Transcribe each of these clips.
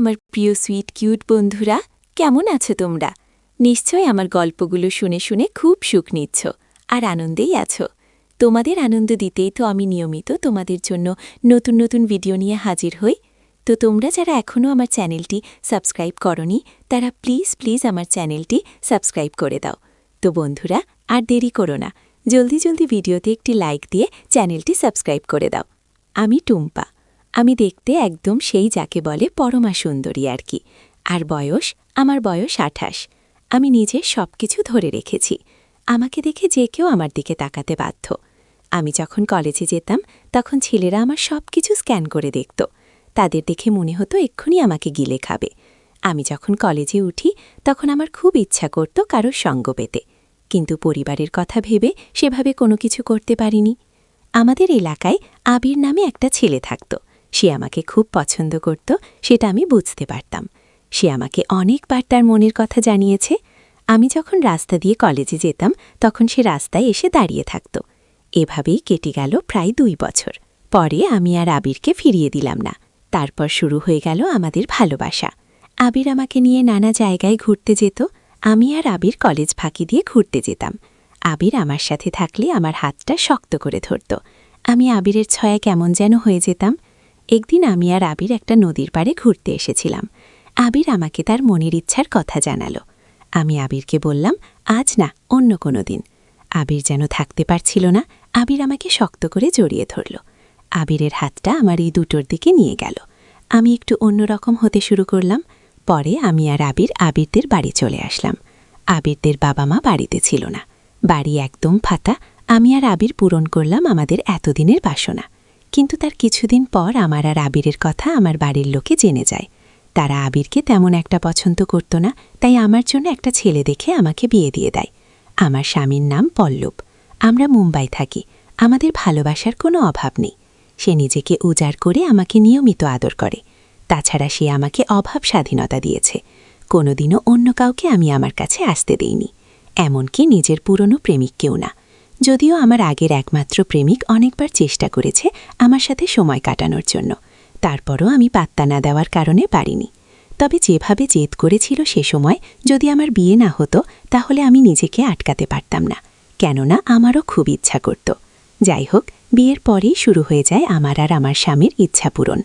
আমার প্রিয় sweet cute বন্ধুরা, কেমন আছো তোমরা? নিশ্চয় আমার গল্পগুলো শুনে শুনে খুব সুখ নিচ্ছ আর আনন্দেই আছো। তোমাদের আনন্দ দিতেই তো আমি নিয়মিত তোমাদের জন্য নতুন নতুন ভিডিও নিয়ে হাজির হই। তো তোমরা যারা এখনও আমার চ্যানেলটি সাবস্ক্রাইব করনি, তারা প্লিজ প্লিজ আমার চ্যানেলটি সাবস্ক্রাইব করে দাও। তো বন্ধুরা, আর দেরি করো না। জলদি জলদি ভিডিওতে একটি লাইক দিয়ে চ্যানেলটি সাবস্ক্রাইব করে দাও। আমি টুম্পা। আমি দেখতে একদম সেই যাকে বলে পরমা সুন্দরী আর কি। আর বয়স? আমার বয়স আঠাশ। আমি নিজে সব কিছু ধরে রেখেছি। আমাকে দেখে যে কেউ আমার দিকে তাকাতে বাধ্য। আমি যখন কলেজে যেতাম, তখন ছেলেরা আমার সব কিছু স্ক্যান করে দেখত। তাদের দেখে মনে হতো এক্ষুনি আমাকে গিলে খাবে। আমি যখন কলেজে উঠি, তখন আমার খুব ইচ্ছা করত কারোর সঙ্গ পেতে। কিন্তু পরিবারের কথা ভেবে সেভাবে কোনো কিছু করতে পারিনি। আমাদের এলাকায় আবির নামে একটা ছেলে থাকত। সে আমাকে খুব পছন্দ করত, সেটা আমি বুঝতে পারতাম। সে আমাকে অনেকবার তার মনের কথা জানিয়েছে। আমি যখন রাস্তা দিয়ে কলেজে যেতাম, তখন সে রাস্তায় এসে দাঁড়িয়ে থাকত। এভাবেই কেটে গেল প্রায় দুই বছর। পরে আমি আর আবিরকে ফিরিয়ে দিলাম না। তারপর শুরু হয়ে গেল আমাদের ভালোবাসা। আবির আমাকে নিয়ে নানা জায়গায় ঘুরতে যেত। আমি আর আবির কলেজ ফাঁকি দিয়ে ঘুরতে যেতাম। আবির আমার সাথে থাকলে আমার হাতটা শক্ত করে ধরত। আমি আবিরের ছয়া কেমন যেন হয়ে যেতাম। একদিন আমি আর আবির একটা নদীর পাড়ে ঘুরতে এসেছিলাম। আবির আমাকে তার মনের ইচ্ছার কথা জানালো। আমি আবিরকে বললাম, আজ না, অন্য কোনো দিন। আবির যেন থাকতে পারছিল না, আবির আমাকে শক্ত করে জড়িয়ে ধরল। আবিরের হাতটা আমার এই দুটোর দিকে নিয়ে গেল। আমি একটু অন্যরকম হতে শুরু করলাম। পরে আমি আর আবির আবিরদের বাড়ি চলে আসলাম। আবিরদের বাবা মা বাড়িতে ছিল না। বাড়ি একদম ফাতা আমি আর আবির পূরণ করলাম আমাদের এতদিনের বাসনা। কিন্তু তার কিছুদিন পর আমার আর আবিরের কথা আমার বাড়ির লোকে জেনে যায়। তারা আবিরকে তেমন একটা পছন্দ করত না, তাই আমার জন্য একটা ছেলে দেখে আমাকে বিয়ে দিয়ে দেয়। আমার স্বামীর নাম পল্লব। আমরা মুম্বাই থাকি। আমাদের ভালোবাসার কোনো অভাব নেই। সে নিজেকে উজাড় করে আমাকে নিয়মিত আদর করে। তাছাড়া সে আমাকে অভাব স্বাধীনতা দিয়েছে। কোনোদিনও অন্য কাউকে আমি আমার কাছে আসতে দেইনি। এমনকি নিজের পুরনো প্রেমিককেও না। যদিও আমার আগের একমাত্র প্রেমিক অনেকবার চেষ্টা করেছে আমার সাথে সময় কাটানোর জন্য। তারপরও আমি পাত্তা না দেওয়ার কারণে পারিনি। তবে যেভাবে জেদ করেছিল সে সময় যদি আমার বিয়ে না হতো, তাহলে আমি নিজেকে আটকাতে পারতাম না। কেননা আমারও খুব ইচ্ছা করত। যাই হোক, বিয়ের পরেই শুরু হয়ে যায় আমার আর আমার স্বামীর ইচ্ছা পূরণ।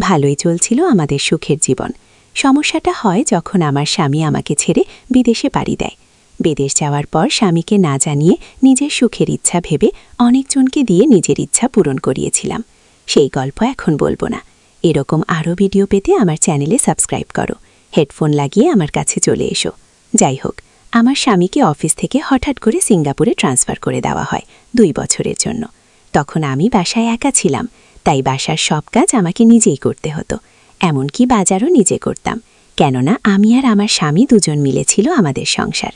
ভালোই চলছিল আমাদের সুখের জীবন। সমস্যাটা হয় যখন আমার স্বামী আমাকে ছেড়ে বিদেশে পাড়ি দেয়। বিদেশ যাওয়ার পর স্বামীকে না জানিয়ে নিজের সুখের ইচ্ছা ভেবে অনেকজনকে দিয়ে নিজের ইচ্ছা পূরণ করিয়েছিলাম। সেই গল্প এখন বলব না। এরকম আরও ভিডিও পেতে আমার চ্যানেলে সাবস্ক্রাইব করো। হেডফোন লাগিয়ে আমার কাছে চলে এসো। যাই হোক, আমার স্বামীকে অফিস থেকে হঠাৎ করে সিঙ্গাপুরে ট্রান্সফার করে দেওয়া হয় দুই বছরের জন্য। তখন আমি বাসায় একা ছিলাম, তাই বাসার সব কাজ আমাকে নিজেই করতে হতো। এমনকি বাজারও নিজে করতাম। কেননা আমি আর আমার স্বামী দুজন মিলেছিল আমাদের সংসার।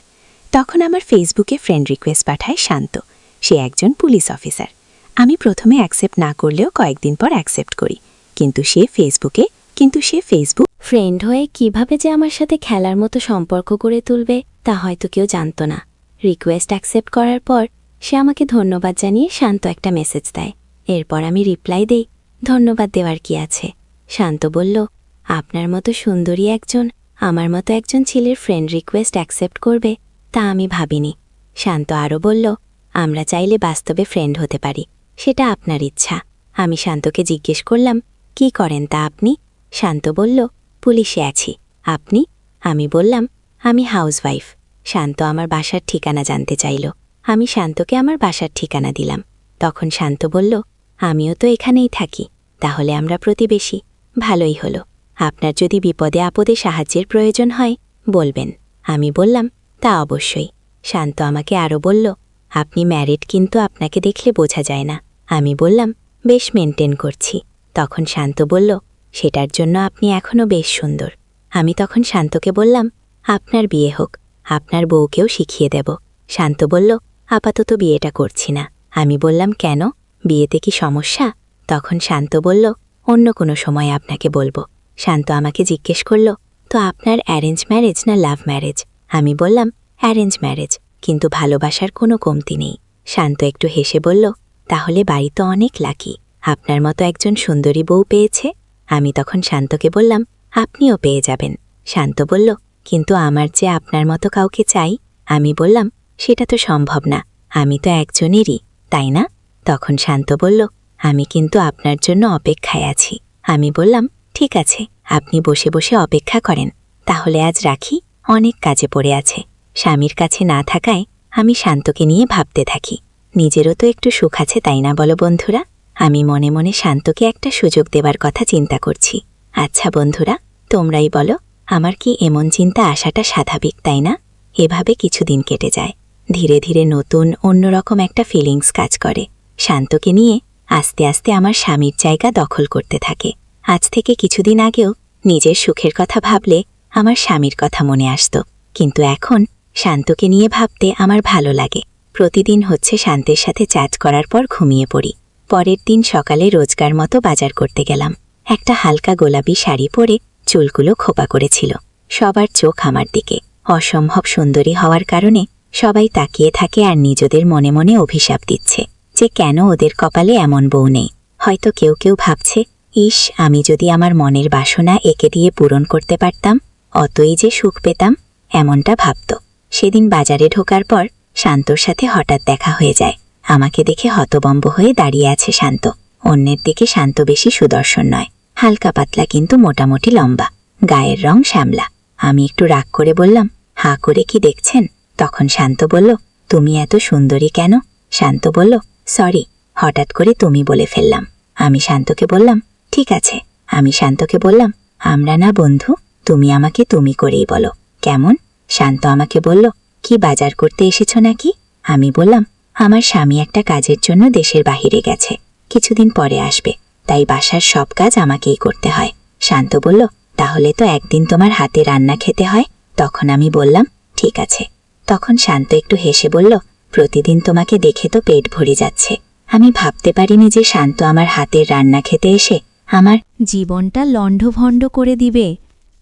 তখন আমার ফেসবুকে ফ্রেন্ড রিকোয়েস্ট পাঠায় শান্ত। সে একজন পুলিশ অফিসার আমি প্রথমে অ্যাকসেপ্ট না করলেও কয়েকদিন পর অ্যাকসেপ্ট করি। কিন্তু সে ফেসবুকে কিন্তু সে ফেসবুক ফ্রেন্ড হয়ে কীভাবে যে আমার সাথে খেলার মতো সম্পর্ক করে তুলবে, তা হয়তো কেউ জানত না। রিকোয়েস্ট অ্যাকসেপ্ট করার পর, সে আমাকে ধন্যবাদ জানিয়ে শান্ত একটা মেসেজ দেয়। এরপর আমি রিপ্লাই দেই, ধন্যবাদ দেওয়ার কি আছে? শান্ত বলল, আপনার মতো সুন্দরী একজন, আমার মতো একজন ছেলের ফ্রেন্ড রিকোয়েস্ট অ্যাকসেপ্ট করবে তা আমি ভাবিনি। শান্ত আরও বলল, আমরা চাইলে বাস্তবে ফ্রেন্ড হতে পারি। সেটা আপনার ইচ্ছা। আমি শান্তকে জিজ্ঞেস করলাম, কি করেন তা আপনি? শান্ত বলল, পুলিশে আছি। আপনি? আমি বললাম, আমি হাউসওয়াইফ শান্ত আমার বাসার ঠিকানা জানতে চাইল। আমি শান্তকে আমার বাসার ঠিকানা দিলাম। তখন শান্ত বলল, আমিও তো এখানেই থাকি। তাহলে আমরা প্রতিবেশী। ভালোই হলো। আপনার যদি বিপদে আপদে সাহায্যের প্রয়োজন হয়, বলবেন। আমি বললাম তা অবশ্যই। শান্ত আমাকে আরও বলল, আপনি ম্যারিড কিন্তু আপনাকে দেখলে বোঝা যায় না। আমি বললাম, বেশ মেনটেন করছি। তখন শান্ত বলল, সেটার জন্য আপনি এখনও বেশ সুন্দর। আমি তখন শান্তকে বললাম, আপনার বিয়ে হোক, আপনার বউকেও শিখিয়ে দেব। শান্ত বলল, আপাতত বিয়েটা করছি না। আমি বললাম, কেন? বিয়েতে কি সমস্যা? তখন শান্ত বলল, অন্য কোনো সময় আপনাকে বলব। শান্ত আমাকে জিজ্ঞেস করল, তো আপনার অ্যারেঞ্জ ম্যারেজ না লাভ ম্যারেজ? আমি বললাম অ্যারেঞ্জ ম্যারেজ কিন্তু ভালোবাসার কোনো কমতি নেই। শান্ত একটু হেসে বলল, তাহলে বাড়ি তো অনেক লাকি। আপনার মতো একজন সুন্দরী বউ পেয়েছে? আমি তখন শান্তকে বললাম, আপনিও পেয়ে যাবেন। শান্ত বলল, কিন্তু আমার যে আপনার মতো কাউকে চাই? আমি বললাম, সেটা তো সম্ভব না। আমি তো একজনেরই, তাই না? তখন শান্ত বলল, আমি কিন্তু আপনার জন্য অপেক্ষায় আছি। আমি বললাম, ঠিক আছে, আপনি বসে বসে অপেক্ষা করেন। তাহলে আজ রাখি? অনেক কাজে পড়ে আছে। স্বামীর কাছে না থাকায় আমি শান্তকে নিয়ে ভাবতে থাকি। নিজেরও তো একটু সুখ আছে, তাই না বলো বন্ধুরা? আমি মনে মনে শান্তকে একটা সুযোগ দেবার কথা চিন্তা করছি। আচ্ছা বন্ধুরা, তোমরাই বলো, আমার কি এমন চিন্তা আসাটা স্বাভাবিক, তাই না? এভাবে কিছুদিন কেটে যায়। ধীরে ধীরে নতুন, অন্যরকম একটা ফিলিংস কাজ করে। শান্তকে নিয়ে আস্তে আস্তে আমার স্বামীর জায়গা দখল করতে থাকে। আজ থেকে কিছুদিন আগেও নিজের সুখের কথা ভাবলে আমার স্বামীর কথা মনে আসত। কিন্তু এখন শান্তকে নিয়ে ভাবতে আমার ভালো লাগে। প্রতিদিন হচ্ছে শান্তের সাথে চাট করার পর ঘুমিয়ে পড়ি। পরের দিন সকালে রোজগার মতো বাজার করতে গেলাম। একটা হালকা গোলাপি শাড়ি পরে চুলগুলো খোপা করেছিল। সবার চোখ আমার দিকে। অসম্ভব সুন্দরী হওয়ার কারণে সবাই তাকিয়ে থাকে আর নিজেদের মনে মনে অভিশাপ দিচ্ছে যে কেন ওদের কপালে এমন বউ নেই। হয়তো কেউ কেউ ভাবছে, ইস, আমি যদি আমার মনের বাসনা একে দিয়ে পূরণ করতে পারতাম অতই যে সুখ পেতাম, এমনটা ভাবত। সেদিন বাজারে ঢোকার পর শান্তর সাথে হঠাৎ দেখা হয়ে যায়। আমাকে দেখে হতবম্ব হয়ে দাঁড়িয়ে আছে শান্ত। অন্যের দিকে শান্ত বেশি সুদর্শন নয়। হালকা পাতলা কিন্তু মোটামুটি লম্বা। গায়ের রং শ্যামলা। আমি একটু রাগ করে বললাম, হা করে কি দেখছেন? তখন শান্ত বলল, তুমি এত সুন্দরী কেন? শান্ত বলল, সরি, হঠাৎ করে তুমি বলে ফেললাম। আমি শান্তকে বললাম, ঠিক আছে। আমি শান্তকে বললাম, আমরা না বন্ধু? তুমি আমাকে তুমি করেই বলো। কেমন? শান্ত আমাকে বলল, কি বাজার করতে এসেছ নাকি? আমি বললাম, আমার স্বামী একটা কাজের জন্য দেশের বাহিরে গেছে। কিছুদিন পরে আসবে, তাই বাসার সব কাজ আমাকেই করতে হয়। শান্ত বলল, তাহলে তো একদিন তোমার হাতে রান্না খেতে হয়। তখন আমি বললাম, ঠিক আছে। তখন শান্ত একটু হেসে বলল, প্রতিদিন তোমাকে দেখে তো পেট ভরে যাচ্ছে। আমি ভাবতে পারিনি যে শান্ত আমার হাতের রান্না খেতে এসে আমার জীবনটা লণ্ডভণ্ড করে দিবে।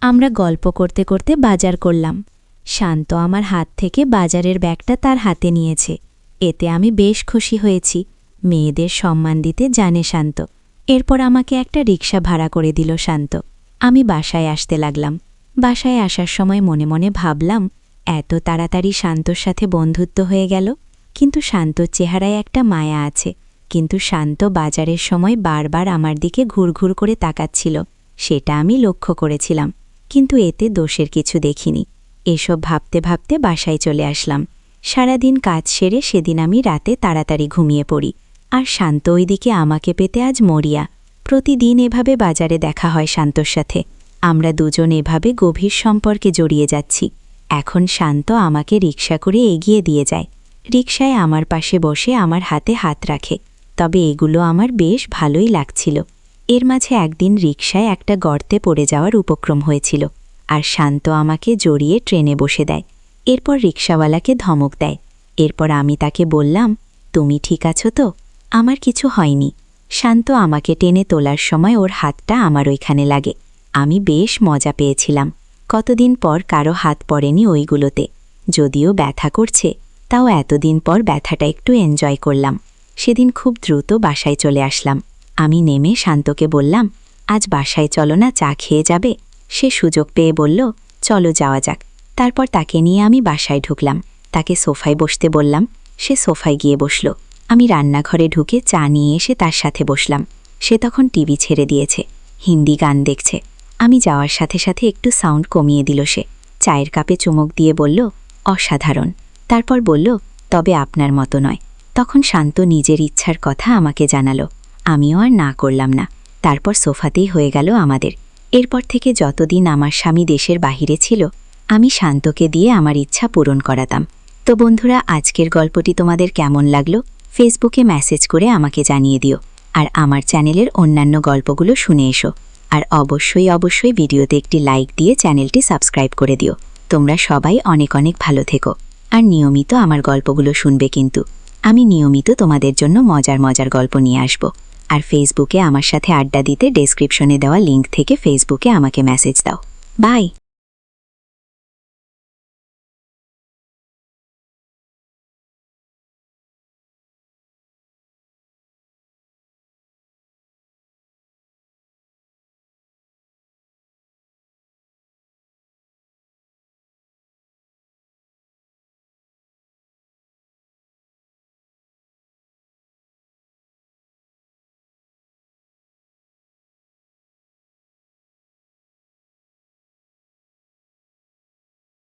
আমরা গল্প করতে করতে বাজার করলাম। শান্ত আমার হাত থেকে বাজারের ব্যাগটা তার হাতে নিয়েছে। এতে আমি বেশ খুশি হয়েছি। মেয়েদের সম্মান দিতে জানে শান্ত। এরপর আমাকে একটা রিক্সা ভাড়া করে দিল শান্ত। আমি বাসায় আসতে লাগলাম। বাসায় আসার সময় মনে মনে ভাবলাম, এত তাড়াতাড়ি শান্তর সাথে বন্ধুত্ব হয়ে গেল। কিন্তু শান্তর চেহারায় একটা মায়া আছে। কিন্তু শান্ত বাজারের সময় বারবার আমার দিকে ঘুরঘুর করে তাকাচ্ছিল। সেটা আমি লক্ষ্য করেছিলাম। কিন্তু এতে দোষের কিছু দেখিনি। এসব ভাবতে ভাবতে বাসায় চলে আসলাম। সারাদিন কাজ সেরে সেদিন আমি রাতে তাড়াতাড়ি ঘুমিয়ে পড়ি। আর শান্ত ওইদিকে আমাকে পেতে আজ মরিয়া। প্রতিদিন এভাবে বাজারে দেখা হয় শান্তর সাথে। আমরা দুজন এভাবে গভীর সম্পর্কে জড়িয়ে যাচ্ছি। এখন শান্ত আমাকে রিক্সা করে এগিয়ে দিয়ে যায়। রিকশায় আমার পাশে বসে আমার হাতে হাত রাখে। তবে এগুলো আমার বেশ ভালোই লাগছিল। এর মাঝে একদিন রিকশায় একটা গর্তে পড়ে যাওয়ার উপক্রম হয়েছিল, আর শান্ত আমাকে জড়িয়ে ট্রেনে বসে দেয়। এরপর রিকশাওয়ালাকে ধমক দেয়। এরপর আমি তাকে বললাম, তুমি ঠিক আছো তো? আমার কিছু হয়নি। শান্ত আমাকে টেনে তোলার সময় ওর হাতটা আমার ওইখানে লাগে। আমি বেশ মজা পেয়েছিলাম। কতদিন পর কারও হাত পড়েনি ওইগুলোতে। যদিও ব্যথা করছে, তাও এতদিন পর ব্যথাটা একটু এনজয় করলাম। সেদিন খুব দ্রুত বাসায় চলে আসলাম। আমি নেমে শান্তকে বললাম, আজ বাসায় চলো না, চা খেয়ে যাবে? সে সুযোগ পেয়ে বলল, চলো যাওয়া যাক। তারপর তাকে নিয়ে আমি বাসায় ঢুকলাম। তাকে সোফায় বসতে বললাম। সে সোফায় গিয়ে বসল। আমি রান্নাঘরে ঢুকে চা নিয়ে এসে তার সাথে বসলাম। সে তখন টিভি ছেড়ে দিয়েছে, হিন্দি গান দেখছে। আমি যাওয়ার সাথে সাথে একটু সাউন্ড কমিয়ে দিল সে। চায়ের কাপে চুমুক দিয়ে বলল, অসাধারণ। তারপর বলল, তবে আপনার মতো নয়। তখন শান্ত নিজের ইচ্ছার কথা আমাকে জানালো। আমিও আর না করলাম না। তারপর সোফাতেই হয়ে গেল আমাদের। এরপর থেকে যতদিন আমার স্বামী দেশের বাহিরে ছিল, আমি শান্তকে দিয়ে আমার ইচ্ছা পূরণ করাতাম। তো বন্ধুরা, আজকের গল্পটি তোমাদের কেমন লাগল? ফেসবুকে মেসেজ করে আমাকে জানিয়ে দিও। আর আমার চ্যানেলের অন্যান্য গল্পগুলো শুনে এসো। আর অবশ্যই অবশ্যই ভিডিওতে একটি লাইক দিয়ে চ্যানেলটি সাবস্ক্রাইব করে দিও। তোমরা সবাই অনেক অনেক ভালো থেকো। আর নিয়মিত আমার গল্পগুলো শুনবে কিন্তু। আমি নিয়মিত তোমাদের জন্য মজার মজার গল্প নিয়ে আসব। আর ফেসবুকে আমার সাথে আড্ডা দিতে ডেসক্রিপশনে দেওয়া লিঙ্ক থেকে ফেসবুকে আমাকে মেসেজ দাও। বাই